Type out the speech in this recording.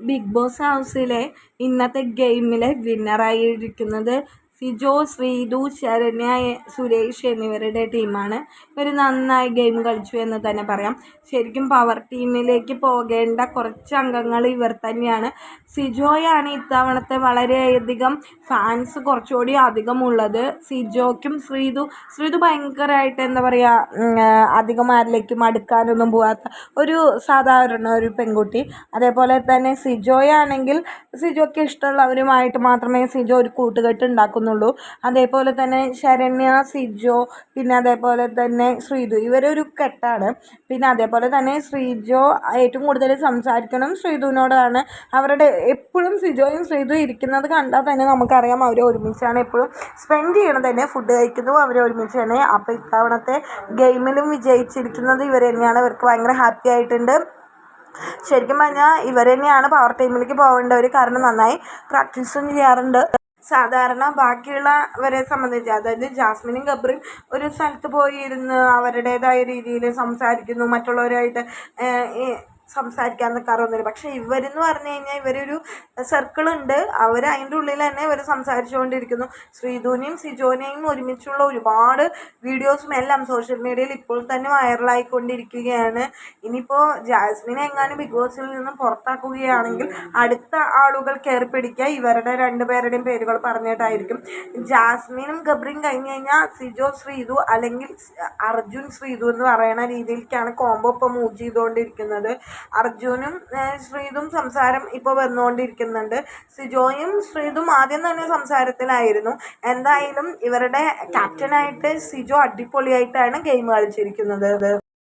Big boss ഹൗസിലെ ഇന്നത്തെ ഗെയിമിലെ വിന്നറായിരിക്കുന്നത് സിജോ ശ്രീതു ശരണ്യ സുരേഷ് എന്നിവരുടെ ടീമാണ്. ഇവർ നന്നായി ഗെയിം കളിച്ചു എന്ന് തന്നെ പറയാം. ശരിക്കും പവർ ടീമിലേക്ക് പോകേണ്ട കുറച്ച് അംഗങ്ങൾ ഇവർ തന്നെയാണ്. സിജോയാണ് ഇത്തവണത്തെ വളരെയധികം ഫാൻസ് കുറച്ചുകൂടി അധികമുള്ളത്. സിജോയ്ക്കും ശ്രീതു ശ്രീതു ഭയങ്കരമായിട്ട് എന്താ പറയുക അധികം ആരിലേക്കും അടുക്കാനൊന്നും പോകാത്ത ഒരു സാധാരണ ഒരു പെൺകുട്ടി. അതേപോലെ തന്നെ സിജോയാണെങ്കിൽ സിജോയ്ക്ക് ഇഷ്ടമുള്ളവരുമായിട്ട് മാത്രമേ സിജോ ഒരു കൂട്ടുകെട്ട് ഉണ്ടാക്കുന്നുള്ളൂ അതേപോലെ തന്നെ ശരണ്യ സിജോ പിന്നെ അതേപോലെ തന്നെ ശ്രീതു. ഇവരൊരു കെട്ടാണ്. പിന്നെ അതേപോലെ തന്നെ ശ്രീജോ ഏറ്റവും കൂടുതൽ സംസാരിക്കണം ശ്രീതുവിനോടാണ്. അവരുടെ എപ്പോഴും സിജോയും ശ്രീതു ഇരിക്കുന്നത് കണ്ടാൽ തന്നെ നമുക്കറിയാം അവർ ഒരുമിച്ചാണ് എപ്പോഴും സ്പെൻഡ് ചെയ്യണത് തന്നെ. ഫുഡ് കഴിക്കുന്നതും അവർ ഒരുമിച്ചാണ് അപ്പോൾ ഇത്തവണത്തെ ഗെയിമിലും വിജയിച്ചിരിക്കുന്നത് ഇവർ തന്നെയാണ്. ഇവർക്ക് ഭയങ്കര ഹാപ്പി ആയിട്ടുണ്ട്. ശരിക്കും പറഞ്ഞാൽ ഇവർ തന്നെയാണ് പവർ ടീമിലേക്ക് പോകേണ്ടവർ കാരണം നന്നായി പ്രാക്ടീസും ചെയ്യാറുണ്ട്. സാധാരണ ബാക്കിയുള്ളവരെ സംബന്ധിച്ച് അതായത് ജാസ്മിനും ഗബ്രിയും ഒരു സ്ഥലത്ത് പോയി ഇരുന്ന് അവരുടേതായ രീതിയിൽ സംസാരിക്കുന്നു. മറ്റുള്ളവരുമായിട്ട് സംസാരിക്കാൻ നിൽക്കാറൊന്നുമില്ല പക്ഷേ ഇവരെന്ന് പറഞ്ഞു കഴിഞ്ഞാൽ ഇവരൊരു സർക്കിളുണ്ട്. അവർ അതിന്റെ ഉള്ളിൽ തന്നെ ഇവർ സംസാരിച്ചുകൊണ്ടിരിക്കുന്നു. ശ്രീധുവിനെയും സിജോനെയും ഒരുമിച്ചുള്ള ഒരുപാട് വീഡിയോസും എല്ലാം സോഷ്യൽ മീഡിയയിൽ ഇപ്പോൾ തന്നെ വൈറലായിക്കൊണ്ടിരിക്കുകയാണ്. ഇനിയിപ്പോൾ ജാസ്മിനെ എങ്ങാനും ബിഗ് ബോസിൽ നിന്ന് പുറത്താക്കുകയാണെങ്കിൽ അടുത്ത ആളുകൾ കയറി പിടിക്കുക. ഇവരുടെ രണ്ടുപേരുടെയും പേരുകൾ പറഞ്ഞിട്ടായിരിക്കും. ജാസ്മിനും ഗബ്രിയും കഴിഞ്ഞ് കഴിഞ്ഞാൽ സിജോ ശ്രീധു അല്ലെങ്കിൽ അർജുൻ ശ്രീധു എന്ന് പറയുന്ന രീതിയിലേക്കാണ് കോംബോ ഇപ്പോൾ മൂവ് ചെയ്തുകൊണ്ടിരിക്കുന്നത്. അർജുനും ശ്രീതും സംസാരം ഇപ്പോൾ വന്നുകൊണ്ടിരിക്കുന്നുണ്ട്. സിജോയും ശ്രീതും ആദ്യം തന്നെ സംസാരത്തിലായിരുന്നു. എന്തായാലും ഇവരുടെ ക്യാപ്റ്റനായിട്ട് സിജോ അടിപൊളിയായിട്ടാണ് ഗെയിം കളിച്ചിരിക്കുന്നത്.